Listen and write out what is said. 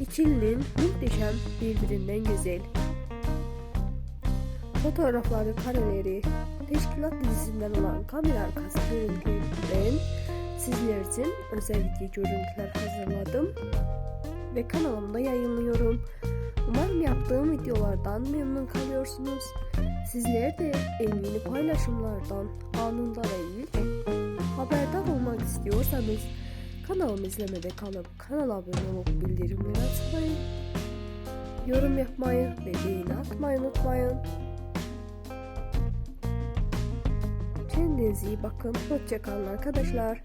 İkilinin muhteşem birbirinden güzel fotoğrafları, kareleri, teşkilat dizisinden olan kamera arkası görüntülerinden sizler için özel video görüntüler hazırladım ve kanalımda yayınlıyorum. Umarım yaptığım videolardan memnun kalıyorsunuz. Sizler de en yeni paylaşımlardan anında ve haberdar olmak istiyorsanız kanalımı izlemede kalıp kanala abone olup bildirimleri açmayı, yorum yapmayı ve beğeni atmayı unutmayın. Kendinize iyi bakın. Hoşçakalın arkadaşlar.